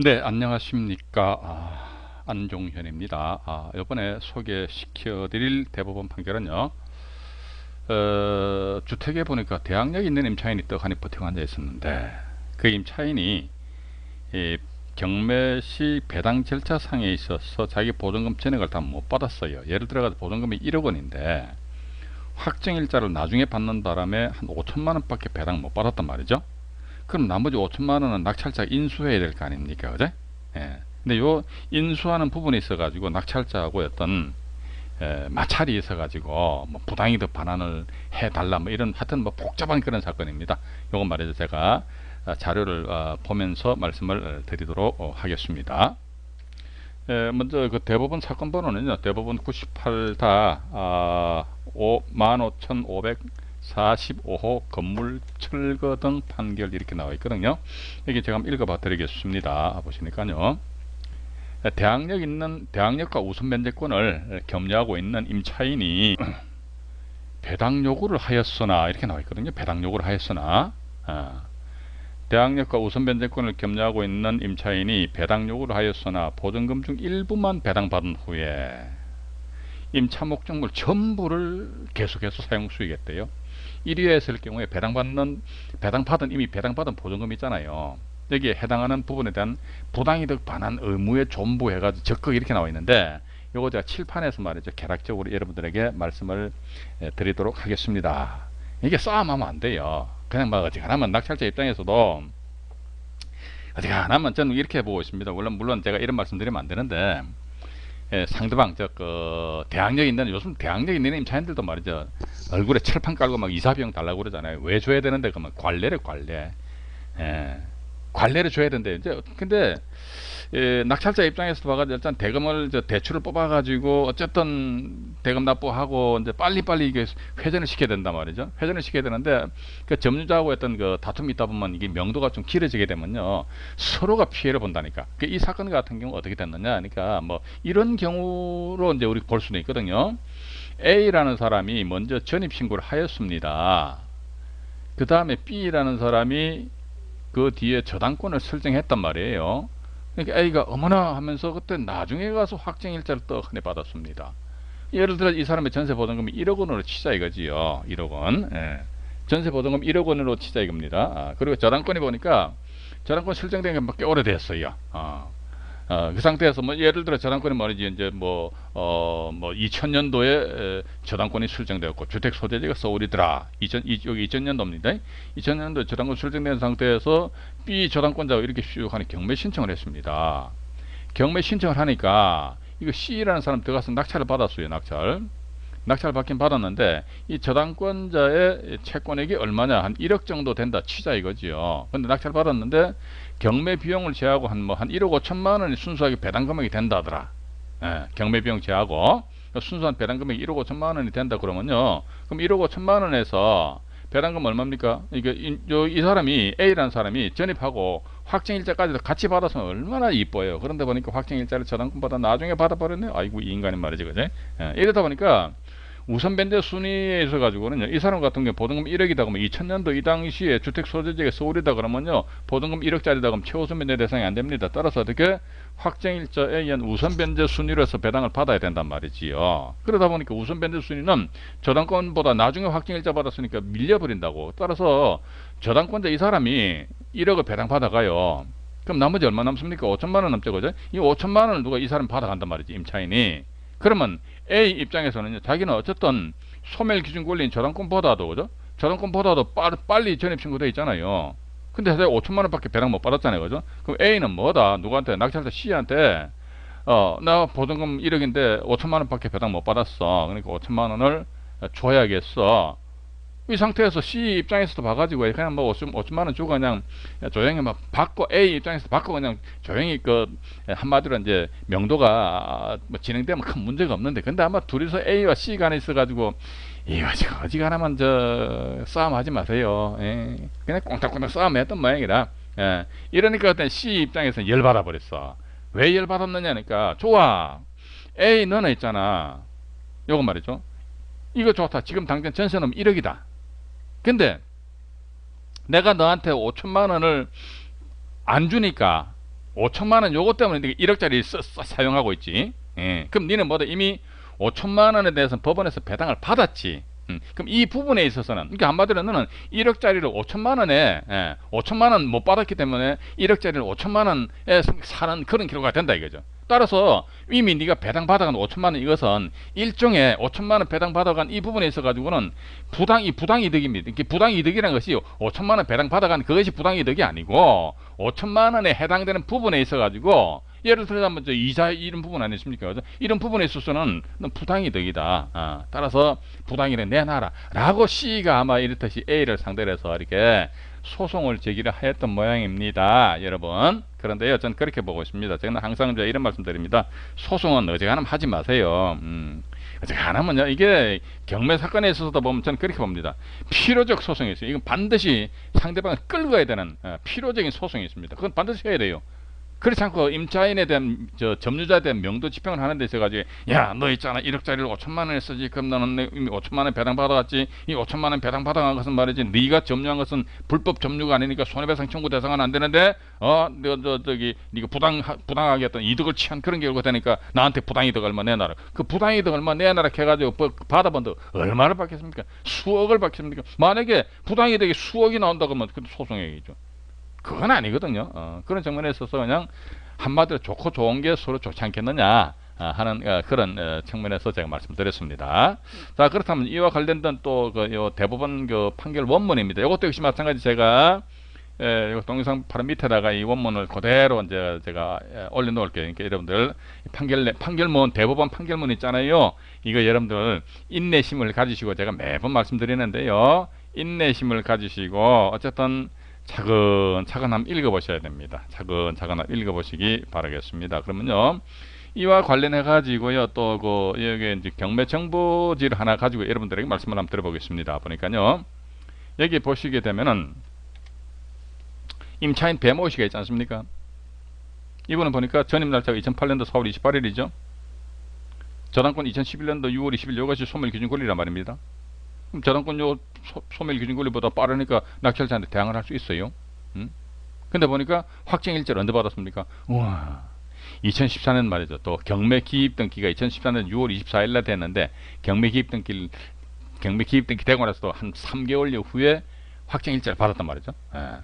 네, 안녕하십니까. 아, 안종현입니다. 아, 이번에 소개시켜 드릴 대법원 판결은요. 어, 주택에 보니까 대학력 있는 임차인이 떡하니 버티고 앉아 있었는데 그 임차인이 이 경매시 배당 절차상에 있어서 자기 보증금 전액을 다 못 받았어요. 예를 들어 서 보증금이 1억 원인데 확정일자를 나중에 받는 바람에 한 5천만 원밖에 배당 못 받았단 말이죠. 그럼 나머지 5천만 원은 낙찰자 인수해야 될 거 아닙니까? 그제? 예. 근데 요 인수하는 부분에 있어 가지고 낙찰자하고 어떤 에, 마찰이 있어 가지고 뭐 부당이득 반환을 해 달라 뭐 이런 하여튼 뭐 복잡한 그런 사건입니다. 요건 말이죠. 제가 아, 자료를 어, 보면서 말씀을 어, 드리도록 어, 하겠습니다. 에, 먼저 그 대법원 사건 번호는요. 대법원 98다 아, 15,500 45호 건물 철거 등 판결 이렇게 나와 있거든요. 여기 제가 한번 읽어봐 드리겠습니다. 보시니까요. 대항력 있는 대항력과 우선 면제권을 겸유하고 있는 임차인이 배당 요구를 하였으나 이렇게 나와 있거든요. 배당 요구를 하였으나 어. 대항력과 우선 변제권을 겸유하고 있는 임차인이 배당 요구를 하였으나 보증금 중 일부만 배당받은 후에 임차 목적물 전부를 계속해서 사용 수익했대요. 1위에 했을 경우에 배당받는 배당받은 이미 배당받은 보증금 있잖아요. 여기에 해당하는 부분에 대한 부당이득 반환 의무에 존부 해가지고 적극 이렇게 나와 있는데 요거 제가 칠판에서 말이죠. 개락적으로 여러분들에게 말씀을 드리도록 하겠습니다. 이게 싸움하면 안 돼요. 그냥 막 어지간하면 낙찰자 입장에서도 어지간하면 저는 이렇게 보고 있습니다. 물론 물론 제가 이런 말씀 드리면 안 되는데 예, 상대방 저그 대항력 있는 요즘 대항력 있는 임차인들도 말이죠. 얼굴에 철판 깔고 막 이사비용 달라고 그러잖아요. 왜 줘야 되는데 그러면 관례를 관례. 예, 관례를 줘야 되는데 이제 근데 예, 낙찰자 입장에서 봐가지고 일단 대금을 저 대출을 뽑아가지고 어쨌든 대금 납부하고 이제 빨리빨리 이게 회전을 시켜야 된단 말이죠. 회전을 시켜야 되는데 그 점유자하고 했던 그 다툼이 있다 보면 이게 명도가 좀 길어지게 되면요 서로가 피해를 본다니까. 그 이 사건 같은 경우 어떻게 됐느냐, 그러니까 뭐 이런 경우로 이제 우리 볼 수는 있거든요. A라는 사람이 먼저 전입 신고를 하였습니다. 그 다음에 B라는 사람이 그 뒤에 저당권을 설정했단 말이에요. 그러니까 A가 어머나 하면서 그때 나중에 가서 확정일자를 떡하니 받았습니다. 예를 들어 이 사람의 전세 보증금이 1억 원으로 치자 이거지요. 1억 원. 예. 전세 보증금 1억 원으로 치자 이겁니다. 아, 그리고 저당권이 보니까 저당권 설정된 게꽤 오래됐어요. 아, 어, 그 상태에서 뭐 예를 들어 저당권이 말이지 이제 뭐 어 뭐 2000년도에 저당권이 설정되었고 주택 소재지가 서울이더라. 2000 이, 여기 2000년도입니다. 2000년도 저당권 설정된 상태에서 B 저당권자가 이렇게 쭉 하는 경매 신청을 했습니다. 경매 신청을 하니까 이거 C라는 사람 들어가서 낙찰을 받았어요. 낙찰. 낙찰 받긴 받았는데 이 저당권자의 채권액이 얼마냐 한 1억 정도 된다 치자 이거지요. 근데 낙찰 받았는데 경매 비용을 제하고 한 뭐한 뭐 1억 5천만 원이 순수하게 배당 금액이 된다더라. 예, 경매 비용 제하고 순수한 배당 금액이 1억 5천만 원이 된다 그러면요. 그럼 1억 5천만 원에서 배당금 얼마입니까? 이게 이, 이 사람이 A라는 사람이 전입하고 확정일자까지도 같이 받아서 얼마나 이뻐요. 그런데 보니까 확정일자를 저당권 받아 나중에 받아버렸네. 아이고 이 인간이 말이지 그제? 예, 이러다 보니까 우선 변제 순위에 있어 가지고는요 이 사람 같은 경우 보증금 1억이다 그러면 2000년도 이 당시에 주택 소재지가 서울이다 그러면요 보증금 1억짜리다 그러면 최우선 변제 대상이 안 됩니다. 따라서 어떻게? 확정 일자에 의한 우선 변제 순위로서 배당을 받아야 된단 말이지요. 그러다 보니까 우선 변제 순위는 저당권보다 나중에 확정 일자 받았으니까 밀려버린다고. 따라서 저당권자 이 사람이 1억을 배당 받아가요. 그럼 나머지 얼마 남습니까? 5천만 원 남죠 그죠? 이 5천만 원을 누가 이 사람 받아간단 말이지 임차인이 그러면 A 입장에서는 자기는 어쨌든 소멸 기준 권리인 저당권보다도 그죠? 저당권보다도 빨리, 빨리 전입 신고돼 있잖아요. 근데 사실 5천만 원밖에 배당 못 받았잖아요. 그죠? 그럼 A는 뭐다? 누구한테 낙찰자 C한테 어, 나 보증금 1억인데 5천만 원밖에 배당 못 받았어. 그러니까 5천만 원을 줘야겠어. 이 상태에서 C 입장에서도 봐가지고 그냥 뭐 5천, 5천만 원 주고 그냥 조용히 막 받고 A 입장에서 받고 그냥 조용히 그 한마디로 이제 명도가 뭐 진행되면 큰 문제가 없는데 근데 아마 둘이서 A와 C 간에 있어가지고 이거 어지간하면 저 싸움하지 마세요. 예. 그냥 꽁닥꽁닥 싸움했던 모양이라 예. 이러니까 그때 C 입장에서 열받아 버렸어. 왜 열받았느냐니까 좋아 A 너는 있잖아. 요거 말이죠. 이거 좋다. 지금 당장 전세는 1억이다. 근데 내가 너한테 5천만 원을 안 주니까 5천만 원 요거 때문에 네가 1억짜리 쓰, 쓰, 사용하고 있지. 예. 그럼 니는 뭐다 이미 5천만 원에 대해서 법원에서 배당을 받았지. 음, 그럼 이 부분에 있어서는 그러니까 한마디로 너는 1억짜리를 5천만 원에 예, 5천만 원 못 받았기 때문에 1억짜리를 5천만 원에 사는 그런 결과가 된다 이거죠. 따라서 이미 네가 배당 받아간 5천만 원 이것은 일종의 5천만 원 배당 받아간 이 부분에 있어 가지고는 부당 이 부당 이득입니다. 이게 부당 이득이라는 것이 5천만 원 배당 받아간 그것이 부당 이득이 아니고 5천만 원에 해당되는 부분에 있어 가지고 예를 들자면 저 이자 이런 부분 아니십니까? 이런 부분에 있어서는 부당이득이다. 아, 따라서 부당이를 내놔라 라고 C가 아마 이렇듯이 A를 상대로 해서 이렇게 소송을 제기를 하였던 모양입니다. 여러분. 그런데요, 저는 그렇게 보고 있습니다. 저는 항상 저 이런 말씀 드립니다. 소송은 어지간하면 하지 마세요. 음, 어지간하면요, 이게 경매 사건에 있어서도 보면 저는 그렇게 봅니다. 필요적 소송이 있어요. 이건 반드시 상대방을 끌고 가야 되는 어, 필요적인 소송이 있습니다. 그건 반드시 해야 돼요. 그렇지 않고 임차인에 대한 저 점유자에 대한 명도 집행을 하는 데 있어 가지고 야 너 있잖아. 1억짜리를 5천만 원에 쓰지. 그럼 너는 이미 5천만 원 배당 받아갔지. 이 5천만 원 배당 받아간 것은 말이지 네가 점유한 것은 불법 점유가 아니니까 손해배상 청구 대상은 안 되는데 어너 저 저기 네가 부당 부당하게 어떤 이득을 취한 그런 결과 되니까 나한테 부당이득 얼마 내놔라. 그 부당이득 얼마 내놔라 해가지고 받아본 더 얼마를 받겠습니까? 수억을 받겠습니까? 만약에 부당이득이 수억이 나온다 그러면 그 소송액이죠 그건 아니거든요. 어, 그런 측면에 있어서 그냥 한마디로 좋고 좋은 게 서로 좋지 않겠느냐 어, 하는 어, 그런 어, 측면에서 제가 말씀드렸습니다. 자 그렇다면 이와 관련된 또 그 대법원 그 판결 원문입니다. 이것도 역시 마찬가지 제가 예, 동영상 바로 밑에다가 이 원문을 그대로 이제 제가 예, 올려놓을게요. 그러니까 여러분들 판결 판결문 대법원 판결문 있잖아요. 이거 여러분들 인내심을 가지시고 제가 매번 말씀드리는데요. 인내심을 가지시고 어쨌든 차근차근 한번 읽어보셔야 됩니다. 차근차근 읽어보시기 바라겠습니다. 그러면요. 이와 관련해 가지고요. 또 그 여기 이제 경매 정보지를 하나 가지고 여러분들에게 말씀을 한번 들어보겠습니다. 보니까요. 여기 보시게 되면은 임차인 배모 씨가 있지 않습니까? 이분은 보니까 전입 날짜가 2008년도 4월 28일이죠. 저당권 2011년도 6월 20일 이것이 소멸 기준 권리란 말입니다. 그럼 저당권료 소, 멸 기준 권리보다 빠르니까 낙찰자한테 대항을 할 수 있어요. 음? 근데 보니까 확정 일자를 언제 받았습니까? 우와. 2014년 말이죠. 또 경매 기입 등기가 2014년 6월 24일 날 됐는데 경매 기입 등기 경매 기입 등기 되고 나서도 한 3개월 후에 확정 일자를 받았단 말이죠. 예.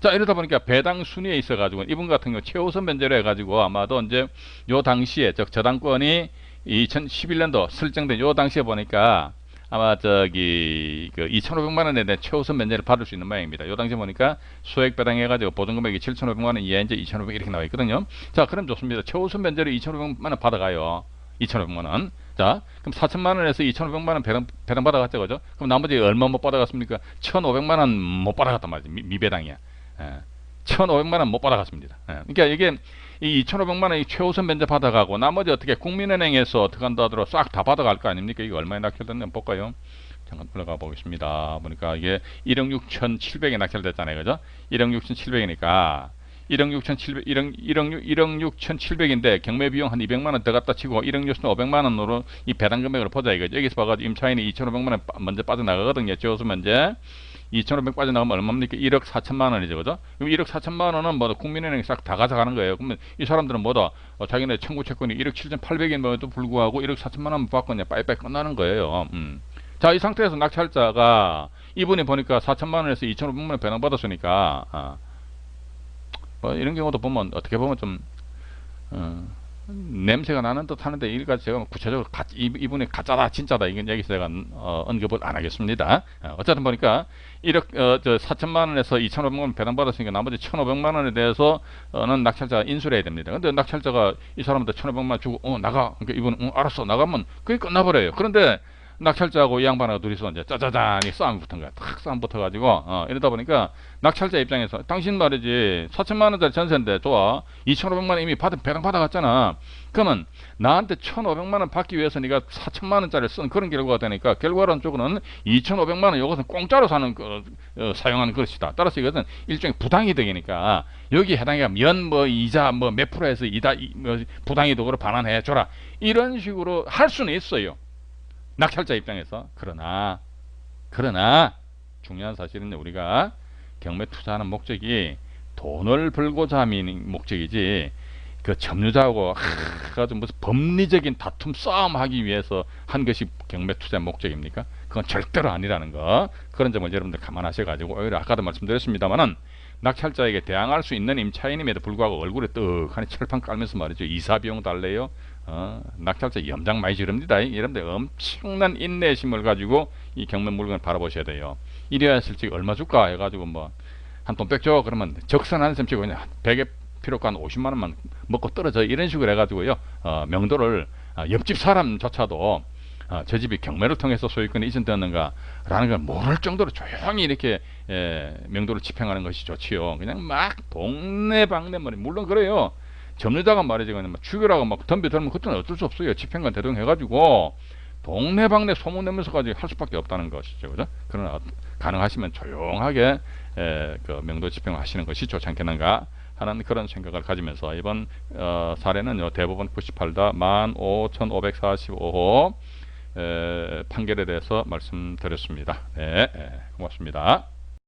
자 이러다 보니까 배당 순위에 있어 가지고 이분 같은 경우 최우선 변제를 해 가지고 아마도 이제 요 당시에 즉 저당권이 2011년도 설정된 요 당시에 보니까 아마 저기 그 2,500만 원에 대한 최우선 면제를 받을 수 있는 모양입니다. 요 당시 보니까 소액 배당해 가지고 보증 금액이 7,500만 원 이하 이제 2,500 이렇게 나와 있거든요. 자, 그럼 좋습니다. 최우선 면제를 2,500만 원 받아가요. 2,500만 원. 자, 그럼 4천만 원에서 2,500만 원 배당, 배당 받아갔죠, 그죠? 그럼 나머지 얼마 못 받아갔습니까? 1,500만 원 못 받아갔단 말이죠. 미, 배당이야 예. 1,500만 원 못 받아갔습니다. 예. 그러니까 이게 이 2,500만 원이 최우선 면제 받아가고 나머지 어떻게 국민은행에서 어떻게 한다 하더라도 싹 다 받아갈 거 아닙니까? 이거 얼마에 낙찰됐는지 볼까요? 잠깐 올라가 보겠습니다. 보니까 이게 1억 6,700에 낙찰됐잖아요. 그죠? 1억 6,700이니까 1억 6,700, 1억, 1억, 1억 6,700인데 경매 비용 한 200만 원 더 갖다 치고 1억 6,500만 원으로 이 배당 금액을 보자 이거죠. 여기서 봐가지고 임차인이 2,500만 원 먼저 빠져나가거든요. 최우선 면제. 2,500 빠져나가면 얼마입니까? 1억 4천만 원이죠. 그죠? 그럼 1억 4천만 원은 뭐 국민은행이 싹 다 가져가는 거예요. 그러면 이 사람들은 뭐다? 어, 자기네 청구 채권이 1억 7,800인에도 불구하고 1억 4천만 원 받고 그냥 빠이빠이 끝나는 거예요. 음. 자, 이 상태에서 낙찰자가 이분이 보니까 4천만 원에서 2,500만 원 배당받았으니까 아, 뭐 이런 경우도 보면 어떻게 보면 좀 어, 냄새가 나는 듯 하는데 일까지 제가 구체적으로 가, 이분이 가짜다 진짜다 이건 여기서 제가 어, 언급을 안 하겠습니다. 어, 어쨌든 보니까 1억 어, 저 4천만 원에서 2,500만 원 배당 받았으니까 나머지 1,500만 원에 대해서는 낙찰자가 인수를 해야 됩니다. 근데 낙찰자가 이 사람한테 1,500만 원 주고 어 나가 그러니까 이분은 어, 알았어 나가면 그게 끝나버려요. 그런데 낙찰자하고 이 양반하고 둘이서 이제 짜자잔이 싸움 붙은 거야. 탁 싸움 붙어가지고, 어, 이러다 보니까 낙찰자 입장에서 당신 말이지 4천만 원짜리 전세인데 좋아 2,500만 원 이미 받은 배당 받아갔잖아. 그러면 나한테 1,500만 원 받기 위해서 네가 4천만 원짜리 쓴 그런 결과가 되니까 결과론적으로는 2,500만 원 이것은 공짜로 사는 그, 어, 사용하는 것이다. 따라서 이것은 일종의 부당이득이니까 여기 해당해 면뭐 이자 뭐 몇 프로에서 이다 이, 뭐 부당이득으로 반환해 줘라 이런 식으로 할 수는 있어요. 낙찰자 입장에서 그러나 그러나 중요한 사실은 우리가 경매 투자하는 목적이 돈을 벌고자 하는 목적이지 그 점유자하고 가지고 무슨 법리적인 다툼 싸움하기 위해서 한 것이 경매 투자 목적입니까? 그건 절대로 아니라는 거 그런 점을 여러분들 감안하셔가지고 오히려 아까도 말씀드렸습니다만은 낙찰자에게 대항할 수 있는 임차인임에도 불구하고 얼굴에 떡하니 철판 깔면서 말이죠. 이사 비용 달래요. 어, 낙찰자 염장 많이 지릅니다. 여러분들 엄청난 인내심을 가지고 이 경매 물건을 바라보셔야 돼요. 이래야 지 얼마 줄까 해가지고 뭐 한돈 뺏죠? 그러면 적선한 셈 치고 그냥 100에 필요가 한 50만 원만 먹고 떨어져. 이런 식으로 해가지고요. 어, 명도를 아, 옆집 사람조차도 아, 저 집이 경매를 통해서 소유권이 이전되었는가 라는 걸 모를 정도로 조용히 이렇게 에, 명도를 집행하는 것이 좋지요. 그냥 막 동네방네 말이 물론 그래요. 점유자가 말이지 그냥 막 죽여라고 막 덤벼들면 그때는 어쩔 수 없어요. 집행관 대동 해가지고 동네방네 소문내면서까지 할 수밖에 없다는 것이죠. 그죠? 그러나 어- 가능하시면 조용하게 에, 그 명도 집행을 하시는 것이 좋지 않겠는가 하는 그런 생각을 가지면서 이번 어, 사례는 요 대법원 98다 15,545호 에, 판결에 대해서 말씀드렸습니다. 네, 에, 고맙습니다.